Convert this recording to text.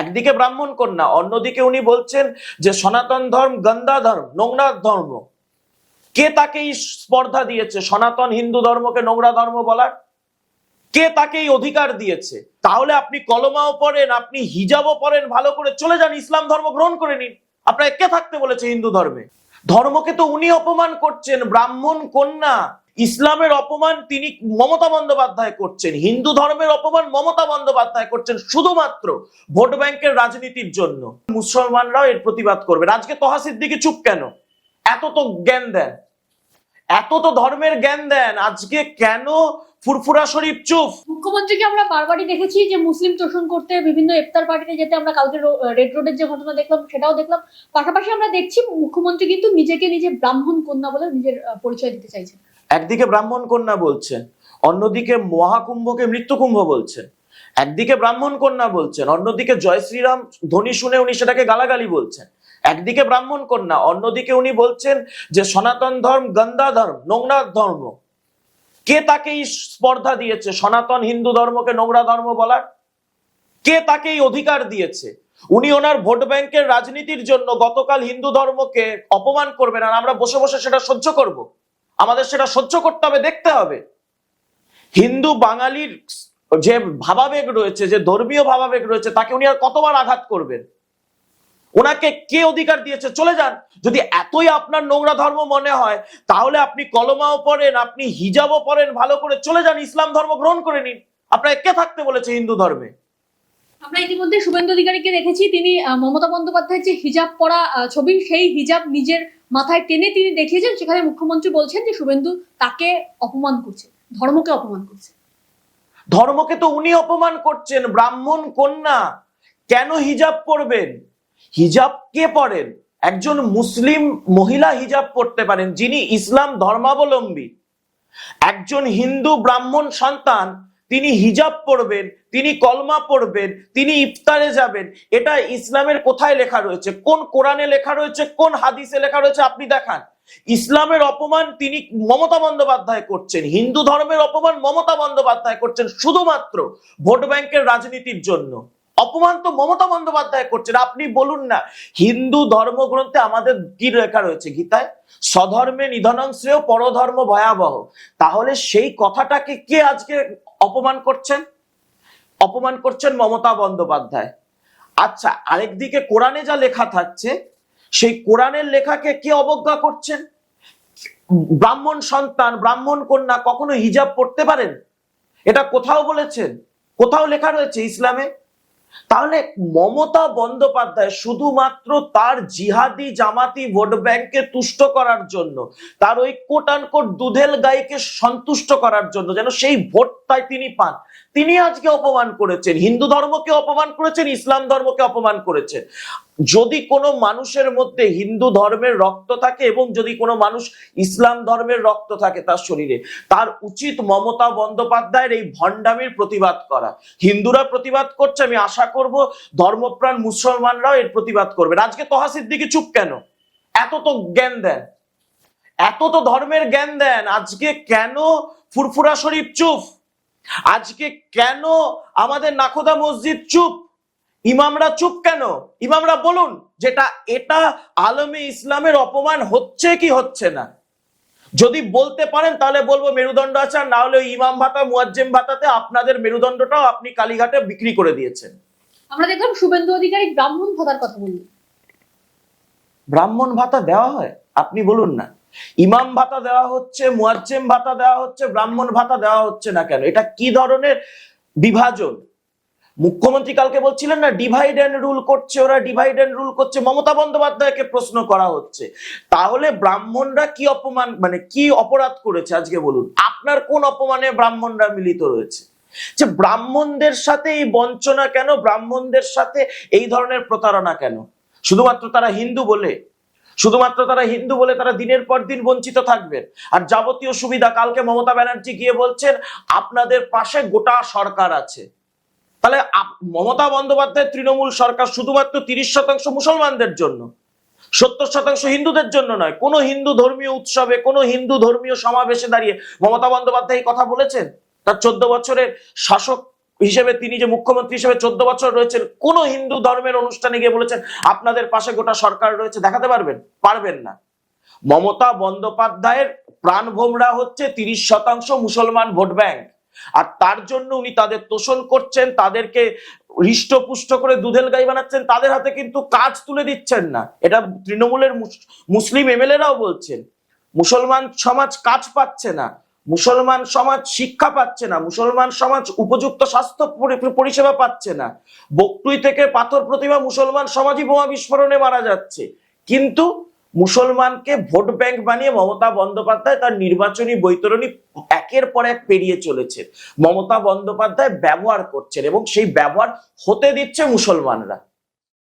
একদিকে ব্রাহ্মণ কন্যা, অন্যদিকে উনি বলছেন যে সনাতন ধর্ম গন্দা ধর্ম, নোংরা ধর্ম। কে তাকে এই স্পর্ধা দিয়েছে? সনাতন হিন্দু ধর্মকে নোংরা ধর্ম বলার? কে তাকে এই অধিকার দিয়েছে? তাহলে আপনি কলমাও পড়েন, আপনি হিজাবও পড়েন, ভালো করে চলে যান, ইসলাম ধর্ম গ্রহণ করে নিন। আপনাকে কে থাকতে বলেছে হিন্দু ধর্মে? ধর্মকে তো উনি অপমান করছেন, ব্রাহ্মণ কন্যা। ইসলামের অপমান তিনি মমতা বন্দ্যোপাধ্যায় করছেন, হিন্দু ধর্মের অপমান মমতা বন্দ্যোপাধ্যায় করছেন শুধুমাত্র ভোট ব্যাংকের রাজনীতির জন্য। মুসলমানরাও এর প্রতিবাদ করবেন আজকে তহা সিদ্দিকি চুপ কেন? এত তো জ্ঞান দেন। এত তো ধর্মের জ্ঞান দেন। আজকে কেন ফুরফুরা শরীফ চুপ? মুখ্যমন্ত্রীকে আমরা বারবারই দেখেছি যে মুসলিম তোষণ করতে বিভিন্ন ইফতার পার্টিতে যেতে আমরা কালকে রেড রোডের যে ঘটনা দেখলাম, সেটাও দেখলাম। পাশাপাশি আমরা দেখছি মুখ্যমন্ত্রী কিন্তু নিজেকে নিজে ব্রাহ্মণ কন্যা বলে নিজের পরিচয় দিতে চাইছেন। একদিকে ব্রাহ্মণ কন্যা বলছেন, অন্যদিকে মহাকুম্ভকে মৃত্যুকুম্ভ বলছেন। একদিকে ব্রাহ্মণ কন্যা বলছেন, অন্যদিকে জয় শ্রীরাম ধ্বনি শুনে উনি সেটাকে গালাগালি বলছেন। একদিকে ব্রাহ্মণ কন্যা, অন্যদিকে উনি বলছেন যে সনাতন ধর্ম গন্দা ধর্ম, নোংরা ধর্ম। কে তাকে এই স্পর্ধা দিয়েছে? সনাতন হিন্দু ধর্মকে নোংরা ধর্ম বলার? কে তাকে এই অধিকার দিয়েছে? উনি ওনার ভোট ব্যাংকের রাজনীতির জন্য গতকাল হিন্দু ধর্মকে অপমান করবেন আর আমরা বসে বসে সেটা সহ্য করব। আমাদের সেটা সহ্য করতে হবে, দেখতে হবে। হিন্দু বাঙালির যে ভাবাবেগ রয়েছে, যে ধর্মীয় ভাবাবেগ রয়েছে, তাকে উনি আর কতবার আঘাত করবেন? ওনাকে কে অধিকার দিয়েছে? চলে যান। যদি এতই আপনার নোংরা ধর্ম মনে হয়, তাহলে আপনি কলমাও পড়েন, আপনি হিজাবও পড়েন, ভালো করে চলে যান, ইসলাম ধর্ম গ্রহণ করে নিন। আপনাকে কে থাকতে বলেছে হিন্দু ধর্মে? আমরা ইতিমধ্যে শুভেন্দু অধিকারীকে দেখেছি, তিনি মমতা বন্দ্যোপাধ্যায়ের যে হিজাব পরা ছবি, সেই হিজাব নিজের মাথায় টেনে তিনি দেখিয়েছেন, সেখানে মুখ্যমন্ত্রী বলছেন যে শুভেন্দু তাকে অপমান করছে, ধর্মকে অপমান করছে। ধর্মকে তো উনি অপমান করছেন, ব্রাহ্মণ কন্যা, কেন হিজাব পরবেন? হিজাব কে পড়েন একজন মুসলিম মহিলা হিজাব পড়তে পারেন যিনি ইসলাম ধর্মাবলম্বী। একজন হিন্দু ব্রাহ্মণ সন্তান তিনি হিজাব পড়বেন, তিনি কলমা পড়বেন, তিনি ইফতারে যাবেন। এটা ইসলামের কোথায় লেখা রয়েছে? কোন কোরআনে লেখা রয়েছে? কোন হাদিসে লেখা রয়েছে? আপনি দেখান। ইসলামের অপমান তিনি মমতা বন্দ্যোপাধ্যায় করছেন। হিন্দু ধর্মের অপমান মমতা বন্দ্যোপাধ্যায় করছেন শুধুমাত্র ভোট ব্যাংকের রাজনীতির জন্য। অপমান তো মমতা বন্দ্যোপাধ্যায় করছেন। আপনি বলুন না, হিন্দু ধর্মগ্রন্থে আমাদের কি লেখা রয়েছে গীতায়? স্বধর্মে নিধনং শ্রেয়, পরধর্ম ভয়াবহ। তাহলে সেই কথাটাকে কে আজকে অপমান করছেন? অপমান করছেন মমতা বন্দ্যোপাধ্যায়। আচ্ছা আরেক দিকে কোরআনে যা লেখা থাকছে, সেই কোরআনের লেখাকে কে অবজ্ঞা করছেন? ব্রাহ্মণ সন্তান, ব্রাহ্মণ কন্যা কখনো হিজাব পড়তে পারেন? এটা কোথাও বলেছেন? কোথাও লেখা রয়েছে ইসলামে? তাহলে মমতা বন্দ্যোপাধ্যায় শুধুমাত্র তার জিহাদি জামাতি ভোট ব্যাংকে তুষ্ট করার জন্য, তার ওই কোটানকোট দুধেল গাইকে সন্তুষ্ট করার জন্য যেন সেই ভোটটাই তিনি পান। তিনি আজকে অপমান করেছেন, হিন্দু ধর্মকে অপমান করেছেন, ইসলাম ধর্মকে অপমান করেছেন। যদি কোনো মানুষের মধ্যে হিন্দু ধর্মের রক্ত থাকে এবং যদি কোনো মানুষ ইসলাম ধর্মের রক্ত থাকে তার শরীরে, তার উচিত মমতা বন্দ্যোপাধ্যায়ের এই ভণ্ডামির প্রতিবাদ করা। হিন্দুরা প্রতিবাদ করছে, আমি আশা করব, ধর্মপ্রাণ মুসলমানরাও এর প্রতিবাদ করবেন আজকে তহা সিদ্দিকি চুপ কেন? এত তো জ্ঞান দেন। এত তো ধর্মের জ্ঞান দেন। আজকে কেন ফুরফুরা শরীফ চুপ? আজকে কেন আমাদের নাখোদা মসজিদ চুপ? ইমামরা চুপ কেন? ইমামরা বলুন, যেটা এটা আলমে ইসলামের অপমান হচ্ছে কি হচ্ছে না? যদি বলতে পারেন, তাহলে বলব মেরুদণ্ড আছে। আর না হলে ইমাম ভাতা, মুয়াজ্জেম ভাতাতে আপনাদের মেরুদণ্ডটাও আপনি কালীঘাটে বিক্রি করে দিয়েছেন। আমরা দেখলাম শুভেন্দু অধিকারী ব্রাহ্মণ ভাতার কথা বললেন ব্রাহ্মণ ভাতা দেওয়া হয়? আপনি বলুন না। ইমাম ভাতা দেওয়া হচ্ছে, মুয়াজ্জেম ভাতা দেওয়া হচ্ছে, ব্রাহ্মণ ভাতা দেওয়া হচ্ছে না কেন? এটা কি ধরনের বিভাজন? মুখ্যমন্ত্রী কালকে বলছিলেন না ডিভাইড অ্যান্ড রুল করছে ওরা ডিভাইড অ্যান্ড রুল করছে। মমতা বন্দ্যোপাধ্যায়কে প্রশ্ন করা হচ্ছে। তাহলে ব্রাহ্মণরা কি অপমান মানে কি অপরাধ করেছে আজকে বলুন? আপনার কোন অপমানে ব্রাহ্মণরা মিলিত রয়েছে? যে ব্রাহ্মণদের সাথে এই বঞ্চনা কেন? ব্রাহ্মণদের সাথে এই ধরনের প্রতারণা কেন? শুধুমাত্র তারা হিন্দু বলে? শুধুমাত্র তারা হিন্দু বলে তারা দিনের পর দিন বঞ্চিত থাকবেন আর যাবতীয় সুবিধা কালকে মমতা ব্যানার্জি গিয়ে বলছেন, আপনাদের পাশে গোটা সরকার আছে। তাহলে মমতা বন্দ্যোপাধ্যায় তৃণমূল সরকার শুধুমাত্র তিরিশ শতাংশ মুসলমানদের জন্য? সত্তর শতাংশ হিন্দুদের জন্য নয়। কোনো হিন্দু ধর্মীয় উৎসবে, কোনো হিন্দু ধর্মীয় সমাবেশে দাঁড়িয়ে মমতা বন্দ্যোপাধ্যায় কথা বলেছেন? তার চোদ্দ বছরের শাসক হিসেবে তিনি যে মুখ্যমন্ত্রী হিসেবে চোদ্দ বছর রয়েছেন, কোন হিন্দু ধর্মের অনুষ্ঠানে গিয়ে বলেছেন, আপনাদের পাশে গোটা সরকার রয়েছে দেখাতে পারবেন? পারবেন না। মমতা বন্দ্যোপাধ্যায়ের প্রাণ ভোমরা হচ্ছে তিরিশ শতাংশ মুসলমান ভোট ব্যাংক। আর তার জন্য উনি তাদের তোষণ করছেন, তাদেরকে হৃষ্টপুষ্ট করে দুধেল গাই বানাচ্ছেন, তাদের হাতে কিন্তু কাজ তুলে দিচ্ছেন না। এটা তৃণমূলের মুস- মুসলিম এমএলএরাও বলছেন। মুসলমান সমাজ কাজ পাচ্ছে না। মুসলমান সমাজ শিক্ষা পাচ্ছে না, মুসলমান সমাজ উপযুক্ত স্বাস্থ্য পরিষেবা পাচ্ছে না। বকটুই থেকে পাথর প্রতিমা মুসলমান সমাজই বোমা বিস্ফোরণে মারা যাচ্ছে। কিন্তু মুসলমানকে ভোট ব্যাংক বানিয়ে মমতা বন্দ্যোপাধ্যায় তার নির্বাচনী বৈতরণী একের পর এক পেরিয়ে চলেছে মমতা বন্দ্যোপাধ্যায় ব্যবহার করছেন এবং সেই ব্যবহার হতে দিচ্ছে মুসলমানরা।